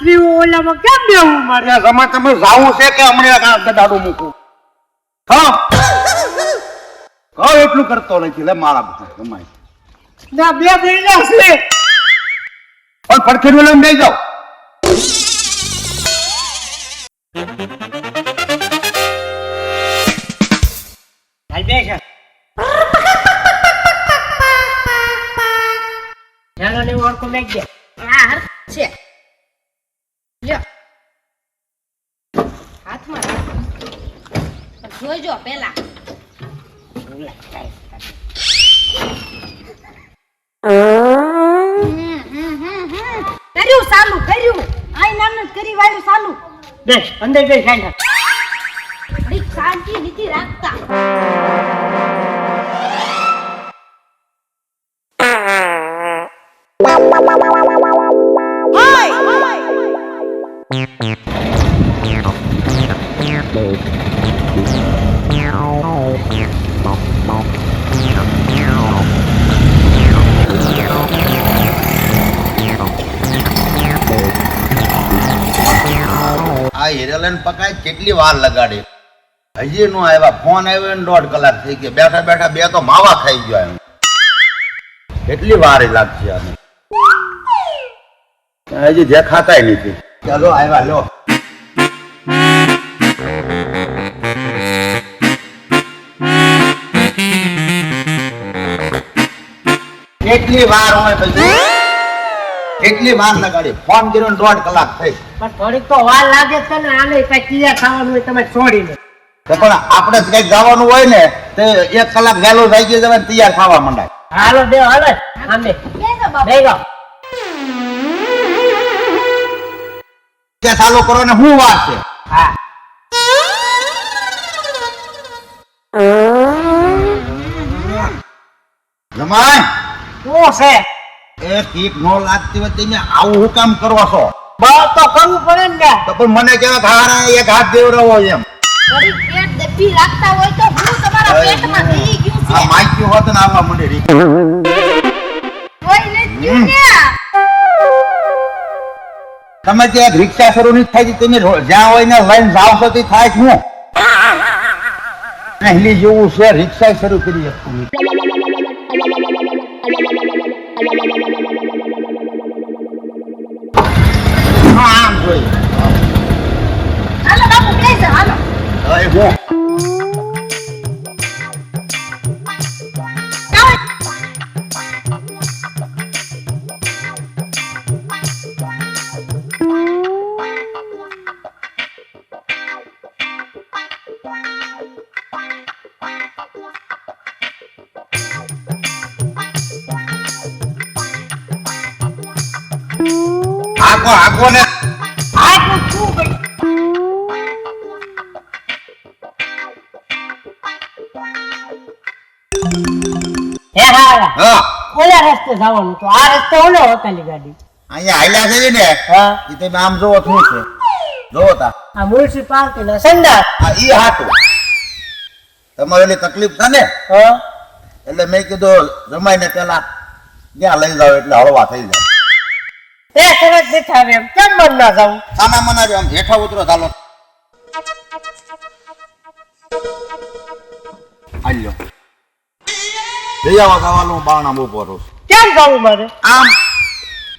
સ્ત્રીઓ ઓલામાં કેમ બેવું મારે? રમા તમે જાવું છે કે હમણાં ગદાડું મૂકું? હા? કહો એટલું કરતો નથી લે મારા બધા રમાય ના બે મહિના છે. પણ પડખે લઈને બેસી જાઓ. હાલ બે છે ચાલો ને ઓળખો મેં દે આ હર છે લ્યો હાથમાં રાખો. જોઈજો પેલા. કર્યું ચાલુ કર્યું. આઈ નાનું કરી વાળું ચાલુ બેસ અંદર બેસ શાંતિ નીતિ રાખતા. આ હિરેલન પકાય કેટલી વાર લગાડી. હજી નો આવ્યા, ફોન આવ્યો ને દોઢ કલાક થઈ ગયો. બેઠા બેઠા બે તો માવા ખાઈ ગયો એમ. કેટલી વાર લાગશે આને? હજી દેખાતા નથી. ચાલો, આવ્યા, લો. કેટલી વાર હોય કેટલી વાર લગાડી? ફોન કર્યો દોઢ કલાક થઈ. પણ થોડીક તો વાર લાગે છે ને આને કઈ કિયા ખાવાનું હોય તમે છોડીને પણ આપણે જ ગાવાનું જવાનું હોય ને તો એક કલાક વહેલું થઈ ગયું તમે તૈયાર થવા માંડાય. હાલો બે હાલો આમે બે કે ચાલુ કરો ને હું વાત છે? હા. જમાય. શું છે? એ ઠીક નો લાગતી હોય તમે આવું હું કામ કરવા છો. બળ તો કરવું પડે ને તો પણ મને કેવા હારા એક હાથ દેવરાવો એમ. ઘડીક પેટ દબી રાખતા હોય તો હું તમારા પેટમાં થઈ ગયું આ છે હોત ને આવવા મને રી કોઈ નથી ગયું ને તમે જે રિક્ષા શરૂ નહીં થાય તમે જ્યાં હોય ને લઈને જાવ છો તે થાય શું પહેલી જેવું છે રિક્ષા શરૂ કરી શકતું આમ જોઈએ. હાલો બાપુ બેસો હાલો હવે હું. આખો આખો ને હે હા હા. ઓલા રસ્તે જવાનું? તો આ રસ્તે ઓલો હોતાની ગાડી. અહીંયા હાલ્યા છે ને હા. એ તમે આમ જોવો શું છે? જોવો તા. આ મ્યુનિસિપાલિટી ના સંડાસ. આ ઈ હાટું. તમારે એની તકલીફ છે ને? હા. એટલે મેં કીધું રમાઈને પેલા ત્યાં લઈ જાવ એટલે હળવા થઈ જાય. તે સરસ દેખાવે એમ. કેમ મન ના જાવું સાના મના જો આમ હેઠા ઉતરો ચાલો. હાલ્યો. આવો સવાલું બાણા બહુ પરો કેમ જવું મારે? આમ.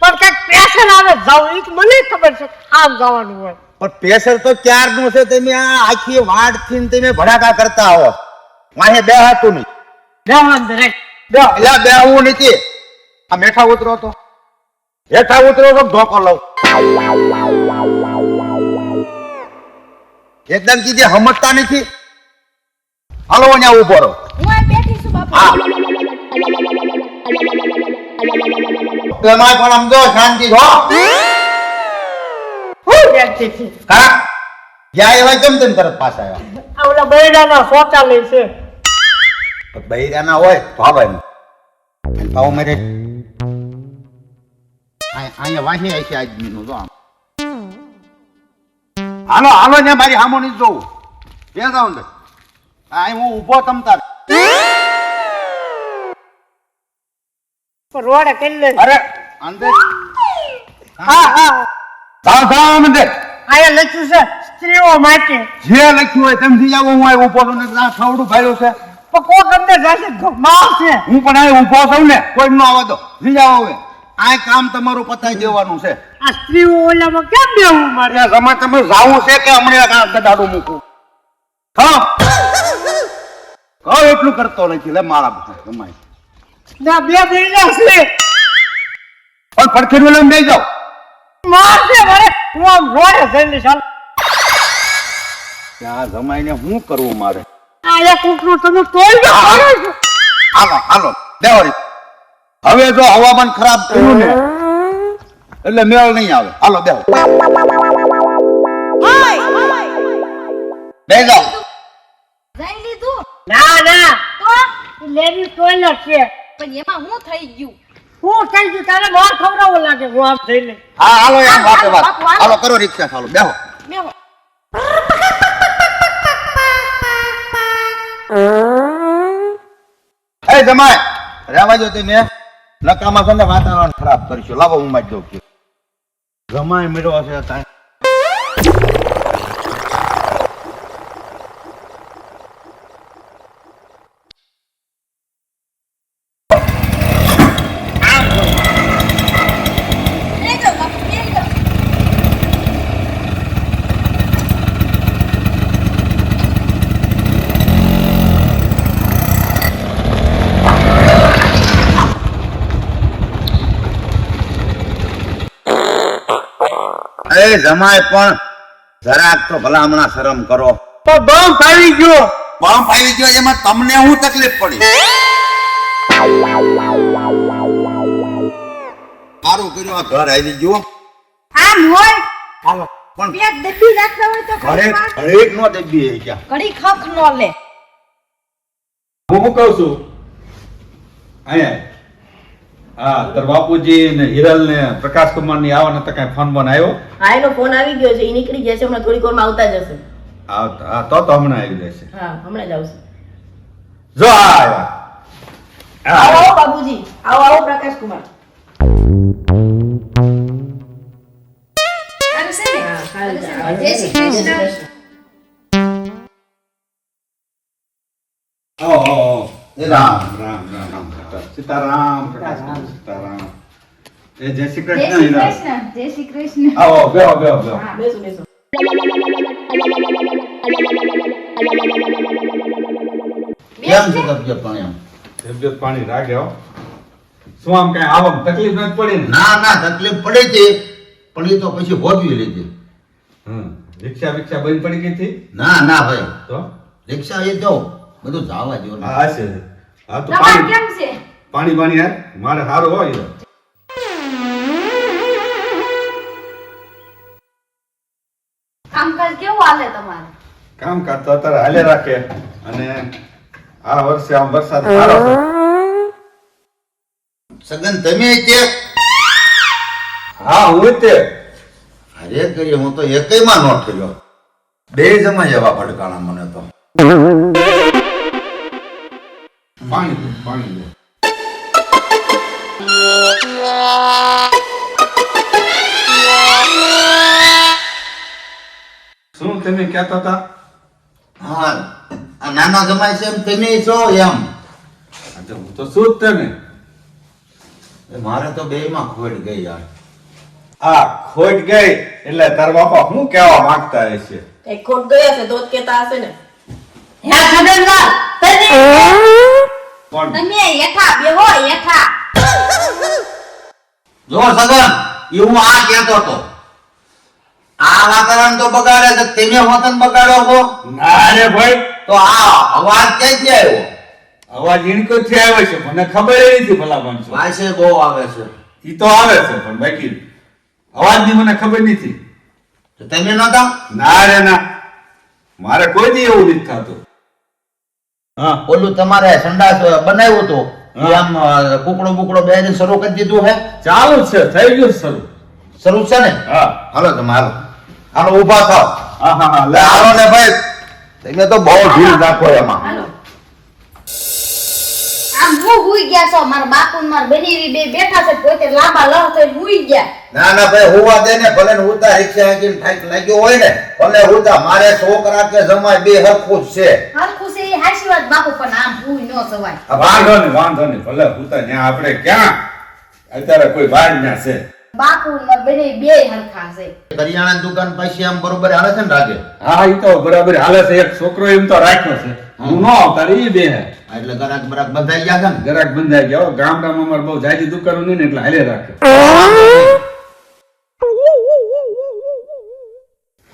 પણ કંઈક પેશન આવે જવું એ તો મને ખબર છે આમ જવાનું હોય. પણ પ્રેશર તો ક્યારનું છે? તમે આ આખી વાડથી તમે ભડાકા કરતા હો. વાહે બે હાતું નહીં. બેહવાન દરેક બે. એટલે બે હું નથી. આ મેઠા ઉતરો તો. હેઠા ઉતરો તો ધોકો લઉં. એકદમ કીધે સમજતા નથી. હાલો અહીંયા ઊભો રહો. હું બેઠી છું બાપુ. હા તેમાં પણ પાવ મેરે અહીંયા વાહી આવી છે આજનું જો આમ. હાલો હાલો ને મારી હામો જોઉં. બે જાઉં ને અહીં હું ઊભો તમ રોડે કરી લે. અરે અંદર હા હા. સાવધાન દે અહીંયા લખ્યું છે સ્ત્રીઓ માટે. જે લખ્યું હોય તેમથી જાવ હું અહીં ઊભો છું ને આ છે. પણ કોક અંદર જશે માવશે હું પણ છું ને કોઈ ન આવે દો જીજાઓ હવે. આ કામ તમારું પતાઈ દેવાનું છે. આ સ્ત્રીઓ ઓલામાં કેમ બેવું મારે? જમા તમે જાવું છે કે હમણાં કાં ગદાડું મૂકું? હા. કહો એટલું કરતો નથી લે મારા બધા જમાય ના બે મહિના છે પણ પડખેરું લઈને બેસી જાઓ. મારશે મારે. હું આમ રોડે જઈને ચાલ ત્યાં જમાઈને શું કરવું મારે? આ એક કૂકનું તમે તોય ના હાલો હાલો દેવરી હવે જો હવામાન ખરાબ થયું ને એટલે મેળ નહીં આવે. હાલો દેવો. બે જાઓ. જઈ લીધું? ના ના. તો? લેવી ટોયલેટ છે પણ એમાં હું થઈ ગયું? હું થઈ ગયું? તારે માર ખવડાવો લાગે? હું આમ થઈને. હા હાલો એમ વાતે વાત. હાલો. કરો રિક્ષા ચાલો બેહો. બેહો. એ જમાય રહેવા જો તમે. નકામા છે ને વાતાવરણ ખરાબ કરશો. લાવો હું મારી દઉં છું. જમાય મેળવો છે કાંઈ એ જમાય પણ જરાક તો ભલામણા શરમ કરો. તો બમ આવી ગયો. બમ આવી ગયો એમાં તમને હું તકલીફ પડી? સારું કર્યું આ ઘર આવી ગયો આમ હોય? હાલો. પણ બે ડબ્બી રાખતા હોય તો ઘરે ઘરે નો ડબ્બી હે ક્યાં? ઘડી ખખ નો લે. હું કહું છું અહીંયા હા તાર બાપુજી ને હિરલ ને પ્રકાશ કુમારની આવવાના તો કઈ ફોન બોન આવ્યો? હા એનો ફોન આવી ગયો છે એ નીકળી ગયા છે હમણાં થોડીક વારમાં આવતા જશે. આવતા હા તો તો હમણાં આવી જશે. હા હમણાં જ આવશે. જો આવ્યા. આવો આવો બાબુજી આવો આવો પ્રકાશ કુમાર. જય શ્રી કૃષ્ણ. રામ. રામ રામ રામ સીતારામ. પ્રકાશ સીતારામ. એ જય શ્રી કૃષ્ણ જય શ્રી કૃષ્ણ આવો બેહો બેહો બેહો. બેસો બેસો કેમ છે તબિયત પણ એમ તબિયત પાણી રાગે શું આમ કઈ આવમ તકલીફ નથી પડી ના? ના તકલીફ પડે છે પણ એ તો પછી ભોગવી લીધી. હમ રિક્ષા વિક્ષા બંધ પડી ગઈ હતી? ના ના ભાઈ. તો? રિક્ષા એ જો બધું જવા જેવું હા હશે. હા તો પાણી કેમ છે? પાણી પાણી યાર મારે સારું હોય હીરો. કામકાજ કેવું હાલે તમારે? કામકાજ તો અત્યારે હાલે રાખે. અને આ વર્ષે આમ વરસાદ સારો છે સગન તમે તે હા હું તે અરે કરી હું તો એકયમાં નોટ થયો બે જમા જવા ભડકાણા મને તો. પાણી પાણી શું તમે કહેતા હતા? હા આ નાના જમાય છે એમ તમે છો એમ. અચ્છા હું તો શું જ તેને મારે તો બે માં ખોટ ગઈ યાર. આ ખોટ ગઈ. એટલે તાર બાપા શું કહેવા માંગતા હશે એ ખોટ ગઈ હશે તો જ કહેતા હશે ને. હે ખગનલાલ તમે પણ તમે હેઠા બેહો હેઠા. જો સગન એ હું આ કહેતો હતો. આ વાતાવરણ તો બગાડે છે તમે વતન બગાડો છો ના રે ભાઈ. તો આ અવાજ ક્યાંથી આવ્યો? અવાજ ઈણકો થી આવ્યો છે મને ખબર ય નથી ભલા માણસો વાસે બહુ આવે છે. ઈ તો આવે છે પણ બાકી અવાજની મને ખબર નથી. તો તમે નતા ના રે ના. મારે કોઈ દી એવું નથી થતું. ઓલું તમારે સંડાસ બનાવ્યું હતું. આમ કુકડો બુકડો બે દિન શરૂ કરી દીધું હે. ચાલુ છે થઈ ગયું શરૂ. શરૂ છે ને? હા. હાલો તમે હાલો. હાલો ઊભા થાવ હા હા હા લે હાલો ને ભાઈ તમે તો બહુ ઢીલ નાખો એમાં. આમ હું હુઈ ગયા છો મારા બાપુ ને મારા બેનેવી બે બેઠા છે પોતે લાંબા લહ થઈને હુઈ ગયા. ના ના ભાઈ હુવા દે ને ભલે હુતા રિક્ષા હાંકીને લાગ્યો હોય ને ભલે હુતા. મારે છોકરા કે જમાય બે હરખું જ છે. હરખું એ બાપુ પણ આમ હુઈ ન સવાય વાંધો ને વાંધો ને ભલે હુતા ત્યાં આપણે ક્યાં? અત્યારે કોઈ બાર ના છે. બાપુ ને બને બે હરખા છે. કરિયાણા દુકાન પાસે આમ બરોબર હાલે છે ને રાગે? હા એ તો બરાબર હાલે છે. એક છોકરો એમ તો રાખ્યો છે. હું. ન આવતા એ બે. હે એટલે ગરાક બરાક બંધાઈ ગયા છે ને? ગરાક બંધાઈ ગયા. હો. ગામડામાં અમારે બહુ જાજી દુકાનો નહીં ને એટલે હાલે રાખે.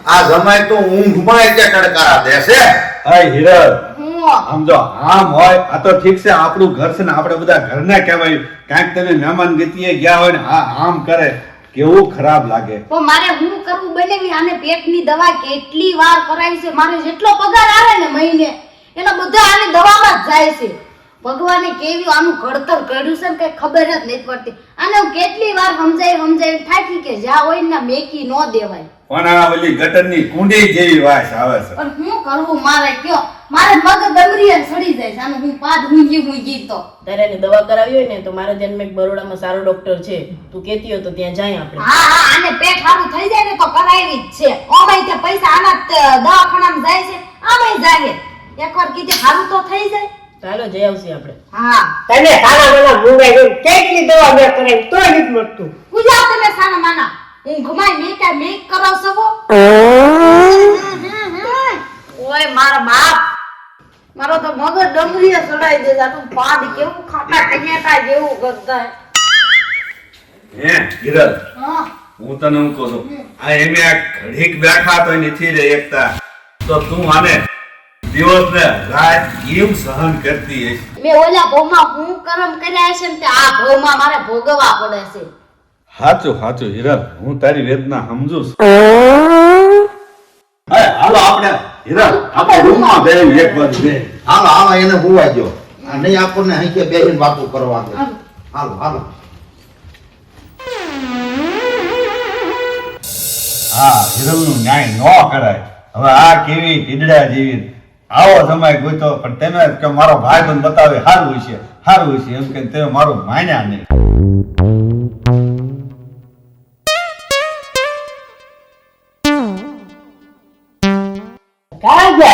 આ જમાય તો ઊંઘમાં એટલે કડકારા દેશે હાય હિરલ. સમજો. આમ હોય આ તો ઠીક છે આપણું ઘર છે ને આપણે બધા ઘરના કહેવાય. કાંઈક તમે મહેમાન ગતિએ ગયા હોય ને આ આમ કરે. કેવું ખરાબ લાગે. પણ મારે હું કરવું બને આને પેટની દવા કેટલી વાર કરાવી છે? મારે જેટલો પગાર આવે ને મહિને એનો બધો આની દવામાં જ જાય છે. ભગવાને કેવી આનું ઘડતર કર્યું છે ને કઈ ખબર જ નથી પડતી. અને હું કેટલી વાર સમજાય સમજાય થાકી કે જા હોય ને મેકી નો દેવાય. પણ આ ઓલી ગટરની કુંડી જેવી વાસ આવે છે. પણ હું કરવું મારે કયો? મારે મગજ ડમરીએ સડી જાય છે. આનું હું પાદ હુંજી હુંજી તો તારે એને દવા કરાવી હોય ને તો મારા જન્મ એક બરોડામાં સારો ડોક્ટર છે. તું કહેતી હોય તો ત્યાં જાય આપણે. હા હા આને પેટ સારું થઈ જાય ને તો કરાવી જ છે. ઓમાય તે પૈસા આના જ દવાખાનામાં જાય છે. આમાંય જાય એકવાર કીધે સારું તો થઈ જાય. ચાલો જઈ આવશે આપણે. હા. તને સાના માના મૂંગાઈ ગઈ કેટલી દવા મેં કરાવી તો નથી મળતું. પૂજા તમે સાના માના. ઊંઘમાં મેં કાંઈ મેક સવો ઓય મારા બાપ. મારો તો મગજ ડમરીએ સડાઈ દે તું પાદ કેવું ખાટા કન્યાતા જેવું કરતા હે હિરલ હા. હું તને હું કહું છું આ એમે આ ઘડીક બેઠા તો નથી રે એકતા. તો તું આને દિવસ ને રાત કેમ સહન કરતી હશે મે ઓલા ભોમાં હું કરમ કર્યા છે ને તે આ ભોમાં મારે ભોગવવા પડે છે. સાચું સાચું હિરલ. હું તારી વેદના સમજુ છું. હાલો આપણે હિરલ આપણે રૂમમાં બેસી એક બાજુ બે હાલો હાલો એને હોવા દો નહીં આપણને અહીં કે બેસીને વાતો કરવા દો હાલો. હાલો હા હિરલનું ન્યાય ન કરાય. હવે આ કેવી ટીડડા જેવી આવો સમય ગોતો પણ તેને કે મારો ભાઈ બંધ બતાવે સારું છે સારું છે એમ કે તમે મારું માન્યા નહીં.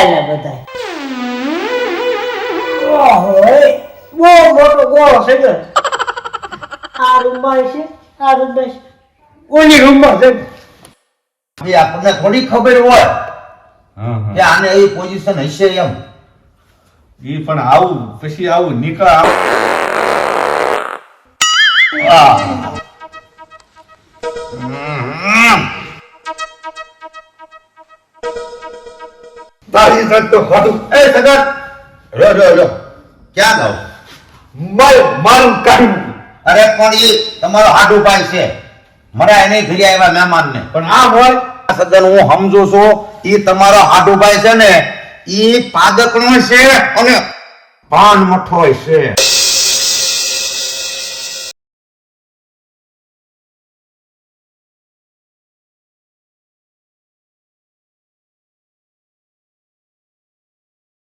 ક્યાં બધા બહુ મોટો ગોળો છે ને આ રૂમમાં છે આ રૂમમાં છે. ઓલી રૂમમાં છે. એ આપણને થોડી ખબર હોય હા કે આને એ પોઝિશન હશે એમ. એ પણ આવું પછી આવું નીકળ આવું. આ. તારી સાથે તો ખોટું એ સગત રો રો રો ક્યાં ગાવ? મારું મારું કાઢી અરે પણ એ તમારો હાડુ ભાઈ છે. મને એને ઘરે આવ્યા મહેમાન ને પણ આ હોય સદન હું સમજુ છું એ તમારો હાડુભાઈ છે ને ઈ પાદકણો છે અને પાન મઠોય છે.